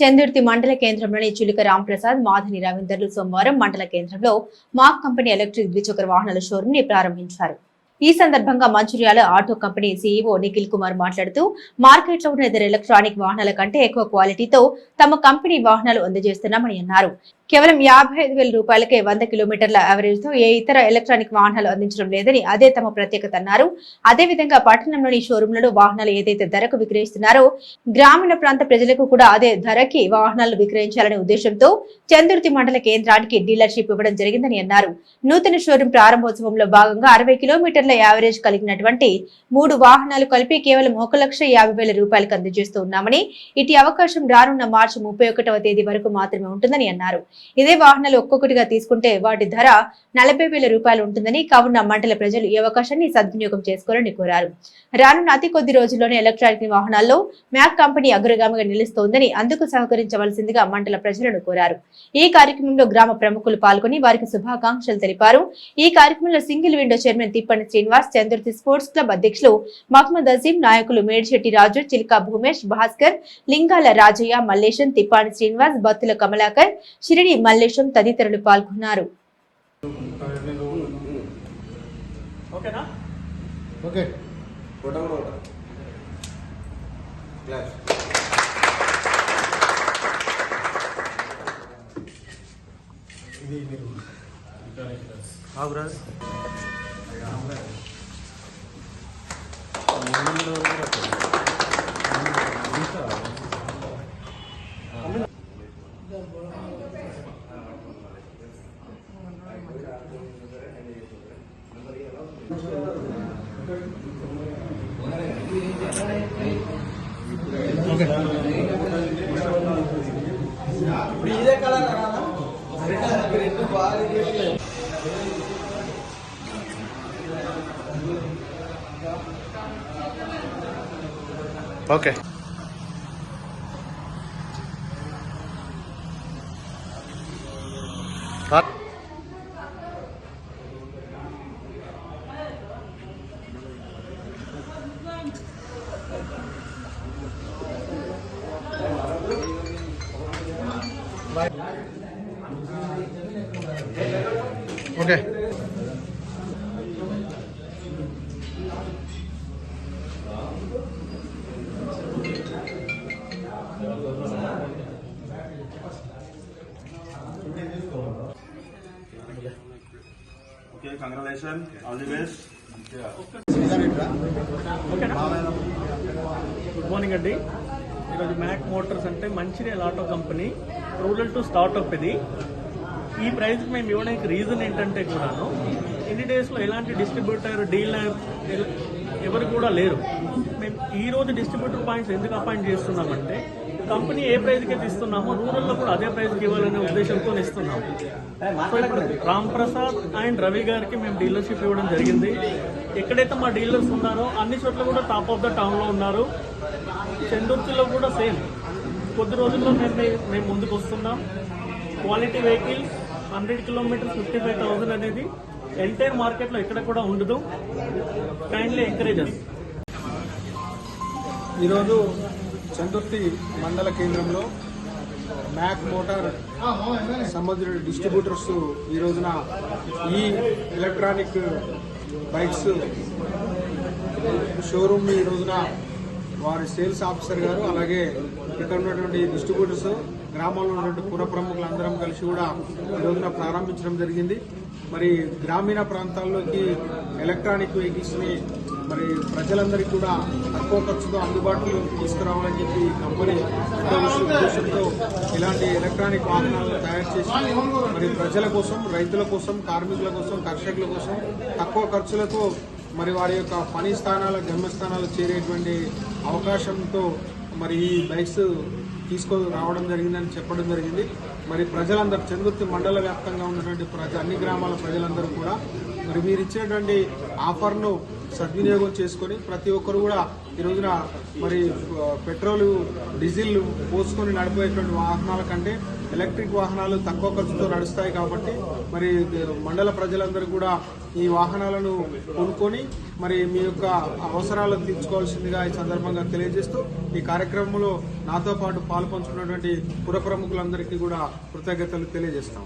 చందుర్తి మండల కేంద్రంలోని చులిక రాంప్రసాద్ మాధని రవీందర్లు సోమవారం మండల కేంద్రంలో మాక్ కంపెనీ ఎలక్ట్రిక్ ద్విచక్ర వాహనాల షోరూమ్ని ప్రారంభించారు. ఈ సందర్భంగా Mancherial auto company CEO Nikhil Kumar మాట్లాడుతూ మార్కెట్లో ఉన్న ఇతర ఎలక్ట్రానిక్ వాహనాల కంటే ఎక్కువ క్వాలిటీతో తమ కంపెనీ వాహనాలు అందజేస్తున్నామని అన్నారు. కేవలం యాభై ఐదు వేల రూపాయలకే వంద కిలోమీటర్ల యావరేజ్తో ఏ ఇతర ఎలక్ట్రానిక్ వాహనాలు అందించడం లేదని అదే తమ ప్రత్యేకత అన్నారు. అదే విధంగా పట్టణంలోని షోరూంలలో వాహనాలు ఏదైతే ధరకు విక్రయిస్తున్నారో గ్రామీణ ప్రాంత ప్రజలకు కూడా అదే ధరకి వాహనాలు విక్రయించాలనే ఉద్దేశంతో చందుర్తి మండల కేంద్రానికి డీలర్షిప్ ఇవ్వడం జరిగిందని అన్నారు. నూతన షోరూం ప్రారంభోత్సవంలో భాగంగా అరవై కిలోమీటర్ల యావరేజ్ కలిగినటువంటి మూడు వాహనాలు కలిపి కేవలం ఒక లక్ష యాభై వేల రూపాయలకు అందజేస్తూ ఉన్నామని ఇటు అవకాశం రానున్న మార్చి ముప్పై ఒకటవ తేదీ వరకు మాత్రమే ఉంటుందని అన్నారు. ఇదే వాహనాలు ఒక్కొక్కటిగా తీసుకుంటే వాటి ధర నలభై వేల రూపాయలు ఉంటుందని కావున మండల ప్రజలు ఈ అవకాశాన్ని సద్వినియోగం చేసుకోవాలని కోరారు. రానున్న అతి కొద్ది రోజుల్లోనే ఎలక్ట్రానిక్ వాహనాల్లో మ్యాక్ కంపెనీ అగ్రగామిగా నిలుస్తోందని అందుకు సహకరించవలసిందిగా మండల ప్రజలను కోరారు. ఈ కార్యక్రమంలో గ్రామ ప్రముఖులు పాల్గొని వారికి శుభాకాంక్షలు తెలిపారు. ఈ కార్యక్రమంలో single window chairman Tippani Srinivas Chandrathi sports club అధ్యక్షులు మహమ్మద్ అజీం నాయకులు మేడిశెట్టి రాజు చిల్కా భూమేష్ భాస్కర్ లింగాల రాజయ్య మల్లేశం తిప్పాని శ్రీనివాస్ బత్తుల కమలాకర్ షిరిడి మల్లేశం తదితరులు పాల్గొన్నారు. ఓకేనా? ఓకే. ఫోటో కూడా ఒకటి. క్లాస్ ఇది మీరు ఆగురాజ్ okay okay. Okay congratulation all the best good morning అండి ఈరోజు మ్యాక్ మోటార్స్ అంటే Mancherial auto company rural to startup ఇది. ఈ ప్రైస్ మేము ఇవ్వడానికి రీజన్ ఏంటంటే కూడాను ఎన్ని డేస్లో ఎలాంటి డిస్ట్రిబ్యూటర్ డీలర్ ఎవరు కూడా లేరు. మేము ఈ రోజు డిస్ట్రిబ్యూటర్ పాయింట్స్ ఎందుకు అపాయింట్ చేస్తున్నామంటే కంపెనీ ఏ ప్రైస్కి అయితే ఇస్తున్నామో రూరల్లో కూడా అదే ప్రైస్కి ఇవ్వాలనే ఉద్దేశంతో ఇస్తున్నాము. రామ్ ప్రసాద్ అండ్ రవి గారికి మేము డీలర్షిప్ ఇవ్వడం జరిగింది. ఎక్కడైతే మా డీలర్స్ ఉన్నారో అన్ని చోట్ల కూడా టాప్ ఆఫ్ ద టౌన్లో ఉన్నారు. చెందుర్తిలో కూడా సేమ్ కొద్ది రోజుల్లో మేము మేము ముందుకు వస్తున్నాం. Quality vehicles hundred kilometres fifty five thousand అనేది ఎంటైర్ మార్కెట్లో ఎక్కడ కూడా ఉండదు. కైండ్లీ ఎంకరేజెస్ ఈరోజు చందుర్తి మండల కేంద్రంలో మ్యాక్ మోటార్ సంబంధించిన డిస్ట్రిబ్యూటర్స్ ఈ రోజున ఈ ఎలక్ట్రానిక్ బైక్స్. షోరూమ్ ఈ రోజున వారి సేల్స్ ఆఫీసర్ గారు అలాగే ఇక్కడ ఉన్నటువంటి డిస్ట్రిబ్యూటర్స్ గ్రామంలో ఉన్నటువంటి పుర ప్రముఖులందరం కలిసి కూడా ఈ రోజున ప్రారంభించడం జరిగింది. మరి గ్రామీణ ప్రాంతాల్లోకి ఎలక్ట్రానిక్ వెహికల్స్ని మరి ప్రజలందరికీ కూడా తక్కువ ఖర్చుతో అందుబాటులో తీసుకురావాలని చెప్పి కంపెనీ ఉద్దేశంతో ఇలాంటి ఎలక్ట్రానిక్ వాహనాలను తయారు చేసి మరి ప్రజల కోసం రైతుల కోసం కార్మికుల కోసం కర్షకుల కోసం తక్కువ ఖర్చులతో మరి వారి యొక్క పని స్థానాల గమ్యస్థానాలు చేరేటువంటి అవకాశంతో మరి ఈ బైక్స్ తీసుకొని రావడం జరిగిందని చెప్పడం జరిగింది. మరి ప్రజలందరూ చందుర్తి మండల వ్యాప్తంగా ఉన్నటువంటి ప్రజ అన్ని గ్రామాల ప్రజలందరూ కూడా మరి మీరు ఇచ్చినటువంటి ఆఫర్ను సద్వినియోగం చేసుకొని ప్రతి ఒక్కరు కూడా ఈ రోజున మరి పెట్రోలు పెట్రోల్ డీజిల్ పోసుకొని నడిపోయేటువంటి వాహనాల కంటే ఎలక్ట్రిక్ వాహనాలు తక్కువ ఖర్చుతో నడుస్తాయి కాబట్టి మరి మండల ప్రజలందరూ కూడా ఈ వాహనాలను కొనుక్కొని మరి మీ యొక్క అవసరాలను తీర్చుకోవాల్సిందిగా ఈ సందర్భంగా తెలియజేస్తూ ఈ కార్యక్రమంలో నాతో పాటు పాల్పంచుకున్నటువంటి పుర ప్రముఖులందరికీ కూడా కృతజ్ఞతలు తెలియజేస్తాం.